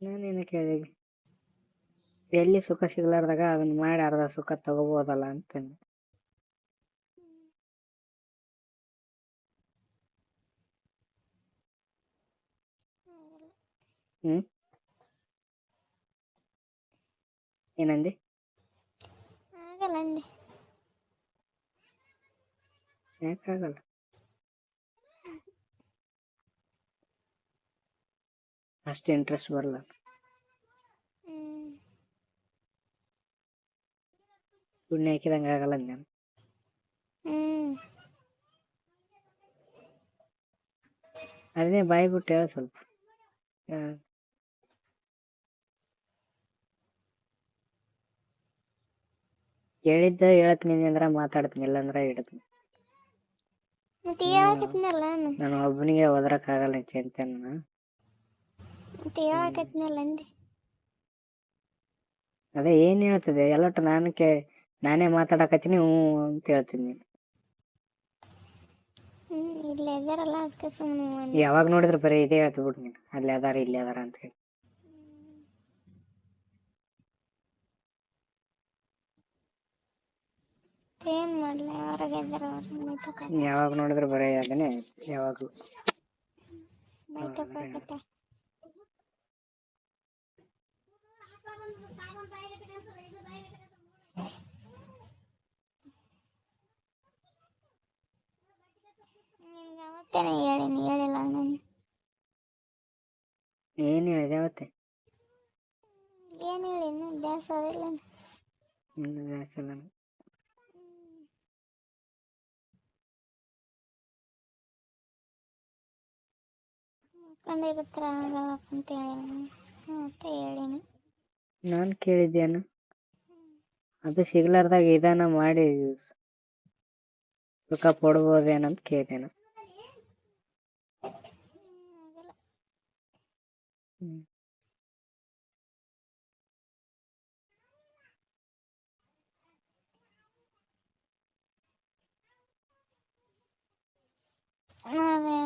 ನಾನೇನು ಕೇಳಿದೆ ಎಲ್ಲಿ ಸುಖ ಸಿಗ್ಲಾರ್ದಾಗ ಅದನ್ನ ಮಾಡಿ ಅರ್ಧ ಸುಖ ತಗೋಬೋದಲ್ಲ ಅಂತಂದೆ ಹ್ಮ್? ಏನಂದಿ? ಆಗಲ್ಲ ಅಂದೆ. ಯಾಕಾಗಲ್ಲ? ಅಷ್ಟು ಇಂಟ್ರೆಸ್ಟ್ ಬರಲ್ಲ. ಪುಣ್ಯ ಹಾಕಿದಂಗೆ ಆಗಲ್ಲ ನಾನು ಅದನ್ನೇ ಬಾಯಿ ಬಿಟ್ಟು ಹೇಳ ಸ್ವಲ್ಪ. ಹಾಂ. ಹೇಳಿದ್ದ ಹೇಳ್ತೀನಿ ಅಂದ್ರೆ ಮಾತಾಡ್ತೀನಿ ಇಲ್ಲಾಂದ್ರೆ ಇಡ್ತೀನಿ. ನಾನು ಒಬ್ಬನಿಗೆ ಚಿಂತೆ ಚಿಂತೆನ ಹೇಳಕತ್ನಲ್ಲ ಅಂದೆ. ಅದೇ ಏನ್ ಹೇಳ್ತದೆ ಎಲ್ಲಟ್ಟು ನಾನು ಕೇ ನಾನೇ ಮಾತಾಡಕತ್ತೀನಿ ಹ್ಞೂ ಅಂತ ಹೇಳ್ತೀನಿ ಹ್ಮ್ ಇಲ್ಲೇ ಇದಾರಲ್ಲ ಅದಕ್ಕೆ ಸುಮ್ಮನೆ ಯಾವಾಗ ನೋಡಿದ್ರೆ ಬರೀ ಇದೇ ಹೇಳ್ತು ಬಿಡು ನೀನು ಅಲ್ಲಿ ಅದಾರ ಇಲ್ಲಿ ಅದಾರ ಅಂತ ಹೇಳಿ. ಏನ್ ಮಾಡ್ಲಿ ಹೊರಗೆ ಇದ್ದಾರ ಅವ್ರು ಮೈತಕ ಯಾವಾಗ ನೋಡಿದ್ರೆ ಬರೀ ಅದನ್ನೇ ಯಾವಾಗಲೂ. ಮೈತಕ ಅವತ್ತೇನೆ ಹೇಳಿನಿ ಹೇಳಿಲ್ಲ ನಾನು ಏನು ಹೇಳಿದೆ ಅವತ್ತೆ ಏನು ಬೇಸೋದಿಲ್ಲ ಇನ್ನು ಆಗಲ್ಲ ಅಂತ ಹೇಳಿನಿ ಮತ್ತೆ ಹೇಳಿನಿ. ನಾನು ಕೇಳಿದ್ದೇನು. ಅದು ಸಿಗ್ಲಾರ್ದಾಗ ಇದನ್ನ ಮಾಡಿ ಸುಖ ಪಡ್ಬೋದೇನಂತ ಕೇಳಿದೆನು. ಏನ್ ಹ್ಞೂ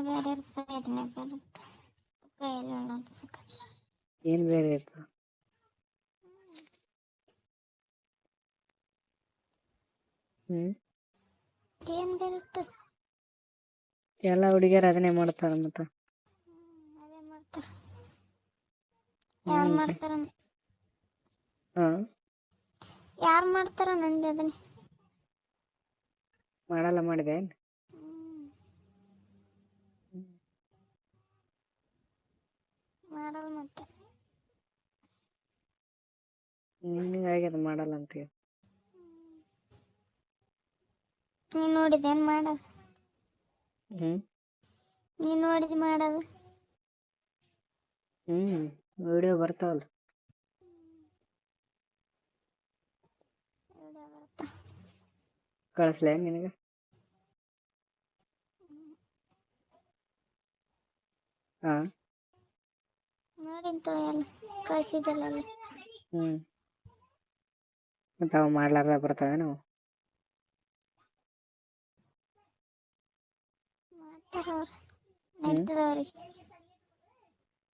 ಬೇರೆ ಇರ್ತಾರೆ ಇದನ್ನೇ ಬೇರೆ ಕೈಯಲ್ಲಿ ಉಳ್ಳಂತ ಸುಖ ಏನು ಬೇರೆ ಇತ್ತು ಹ್ಞೂ ಏನು ಎಲ್ಲ ಹುಡುಗಿಯರು ಅದನ್ನೇ ಮಾಡ್ತಾರೆ ಮತ್ತೆ. ಅದೇ ಮಾಡ್ತಾರ. ಯಾರು ಮಾಡ್ತಾರ ಹಾಂ. ಯಾರು ಮಾಡ್ತಾರ ನಂದು ಅದನ್ನೇ. ಮಾಡಲ್ಲ ಮಾಡಿದೆ ಮಾಡಲ್ಲ ಮತ್ತೆ. ನಿನಗಾಗಿ ಅದು ಮಾಡಲ್ಲ ಅಂತ ಹೇಳಿ ನೀನು ನೋಡಿದೇನು ಮಾಡೋದು? ಹ್ಞೂ ನೀ ನೋಡಿದ್ ಮಾಡೋದು? ಹ್ಞೂ ವಿಡಿಯೋ ಬರ್ತಾವಲ್ಲ. ಕಳಿಸ್ಲೇ ನಿನಗೆ? ಹಾಂ ನೋಡಿಂತು ಎಲ್ಲ ಕಳ್ಸಿದ್ದಲ್ಲ. ಹ್ಞೂ ಮತ್ತು ಅವು ಮಾಡ್ಲಾರ್ದ ಬರ್ತಾವೆ ಏನ್ ನಡೀತದ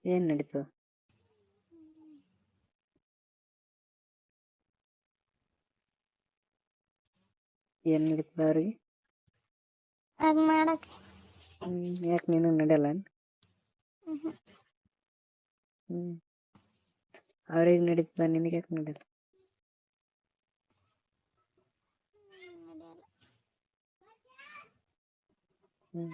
ಏನು ನಡೀತು ಏನು ನಡೀತದೆ ಅವ್ರಿಗೆ? ಅದು ಮಾಡಕ್ಕೆ ಯಾಕೆ ನಿನಗೆ ನಡೆಯಲ್ಲ ಹ್ಞೂ ಅವ್ರಿಗೆ ನಡೀತದ ನಿನಗೆ ಯಾಕೆ ನಡೆಯಲ್ಲ? ನಡೆಯಲ್ಲ. ಹ್ಞೂ